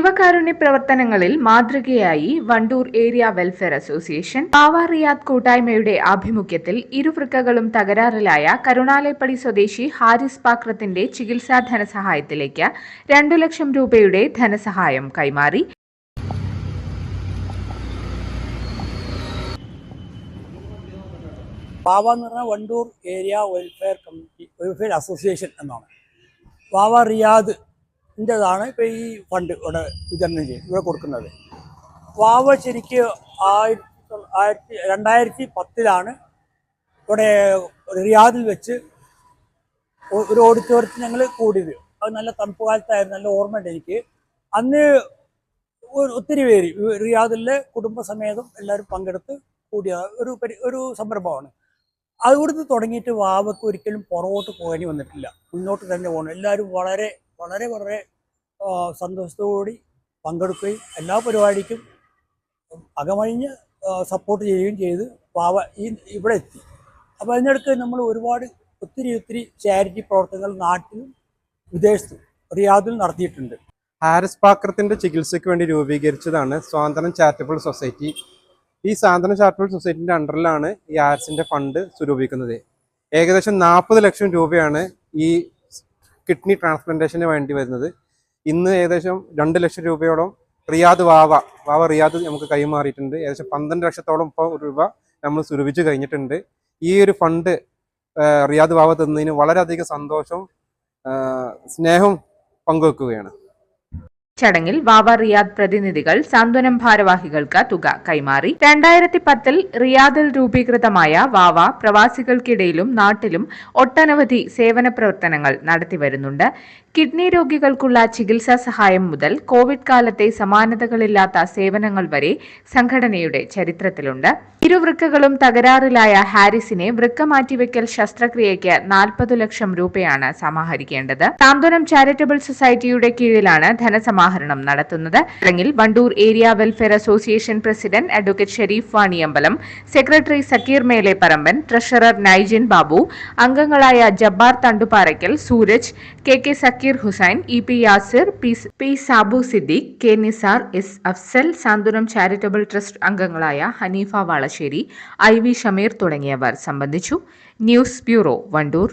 ജീവകാരുണ്യ പ്രവർത്തനങ്ങളിൽ മാതൃകയായി വണ്ടൂർ ഏരിയ വെൽഫെയർ അസോസിയേഷൻ പാവ റിയാദ് കൂട്ടായ്മയുടെ ആഭിമുഖ്യത്തിൽ ഇരുവൃക്കകളും തകരാറിലായ കരുണാലയപ്പടി സ്വദേശി ഹാരിസ് പാക്രത്തിന്റെ ചികിത്സാ ധനസഹായത്തിലേക്ക് രണ്ടു ലക്ഷം രൂപയുടെ ധനസഹായം കൈമാറി. Wandoor area welfare committee welfare association എന്നാണ്. വാവ റിയാദിന്റെതാണ് ഇപ്പോൾ ഈ ഫണ്ട് ഇവിടെ വിതരണം ചെയ്യും ഇവിടെ കൊടുക്കുന്നത്. വാവ ശരിക്ക് ആയിരത്തി ആയിരത്തി രണ്ടായിരത്തി പത്തിലാണ് ഇവിടെ റിയാദിൽ വെച്ച് ഒരു ഓഡിറ്റോറിയത്തിൽ ഞങ്ങൾ കൂടിയത്. അത് നല്ല തണുപ്പ് കാലത്തായിരുന്നു നല്ല ഓർമ്മയുണ്ട് എനിക്ക്. അന്ന് ഒത്തിരി പേര് റിയാദിലെ കുടുംബസമേതം എല്ലാവരും പങ്കെടുത്ത് കൂടിയ ഒരു പരി ഒരു സംരംഭമാണ്. അതുകൊണ്ട് തുടങ്ങിയിട്ട് വാവക്ക് ഒരിക്കലും പുറകോട്ട് പോകാനി വന്നിട്ടില്ല. മുന്നോട്ട് തന്നെ പോകണം. എല്ലാവരും വളരെ വളരെ വളരെ സന്തോഷത്തോടുകൂടി പങ്കെടുക്കുകയും എല്ലാ പരിപാടിക്കും അകമഴിഞ്ഞ് സപ്പോർട്ട് ചെയ്യുകയും ചെയ്ത് പാവ ഈ ഇവിടെ എത്തി. അപ്പോൾ അതിനടുത്ത് നമ്മൾ ഒരുപാട് ഒത്തിരി ഒത്തിരി ചാരിറ്റി പ്രവർത്തനങ്ങൾ നാട്ടിലും വിദേശത്തും റിയാദിൽ നടത്തിയിട്ടുണ്ട്. ഹാരിസ് പാക്രത്തിന്റെ ചികിത്സയ്ക്ക് വേണ്ടി രൂപീകരിച്ചതാണ് സ്വാതന്ത്ര്യം ചാരിറ്റബിൾ സൊസൈറ്റി. ഈ സ്വാതന്ത്ര്യം ചാരിറ്റബിൾ സൊസൈറ്റിന്റെ അണ്ടറിലാണ് ഈ ഹാരിസിന്റെ ഫണ്ട് സ്വരൂപിക്കുന്നത്. ഏകദേശം നാൽപ്പത് ലക്ഷം രൂപയാണ് ഈ കിഡ്നി ട്രാൻസ്പ്ലാന്റേഷന് വേണ്ടി വരുന്നത്. ഇന്ന് ഏകദേശം രണ്ട് ലക്ഷം രൂപയോളം റിയാദ് വാവ വാവ റിയാദ് നമുക്ക് കൈമാറിയിട്ടുണ്ട്. ഏകദേശം പന്ത്രണ്ട് ലക്ഷത്തോളം ഇപ്പോൾ രൂപ നമ്മൾ സ്വരൂപിച്ച് കഴിഞ്ഞിട്ടുണ്ട്. ഈ ഒരു ഫണ്ട് റിയാദ് വാവ തന്നതിന് വളരെയധികം സന്തോഷവും സ്നേഹവും പങ്കുവെക്കുകയാണ്. ചടങ്ങിൽ വാവ റിയാദ് പ്രതിനിധികൾ സാന്ത്വനം ഭാരവാഹികൾക്ക് തുക കൈമാറി. രണ്ടായിരത്തി പത്തിൽ റിയാദിൽ രൂപീകൃതമായ വാവ പ്രവാസികൾക്കിടയിലും നാട്ടിലും ഒട്ടനവധി സേവന പ്രവർത്തനങ്ങൾ നടത്തിവരുന്നുണ്ട് കിഡ്നി രോഗികൾക്കുള്ള ചികിത്സാ സഹായം മുതൽ കോവിഡ് കാലത്തെ സമാനതകളില്ലാത്ത സേവനങ്ങൾ വരെ സംഘടനയുടെ ചരിത്രത്തിലുണ്ട്. ഇരുവൃക്കകളും തകരാറിലായ ഹാരിസിനെ വൃക്ക മാറ്റിവെക്കൽ ശസ്ത്രക്രിയയ്ക്ക് നാൽപ്പത് ലക്ഷം രൂപയാണ് സമാഹരിക്കേണ്ടത്. സാന്ത്വനം ചാരിറ്റബിൾ സൊസൈറ്റിയുടെ കീഴിലാണ് ധനസമാഹരണം നടത്തുന്നത്. ചടങ്ങിൽ Wandoor area welfare association president advocate Sharif Vaniyambalam secretary Zakir Mele Paramban treasurer Naijin Babu അംഗങ്ങളായ Jabbar Thanduparakkal Suraj K K Zakir Hussain E P Yasir P Sabu Siddique K Nisar S Afsal Santhwanam charitable trust അംഗങ്ങളായ Haneefa Valasseri I V Shameer തുടങ്ങിയവർ സംബന്ധിച്ചു. News bureau Wandoor.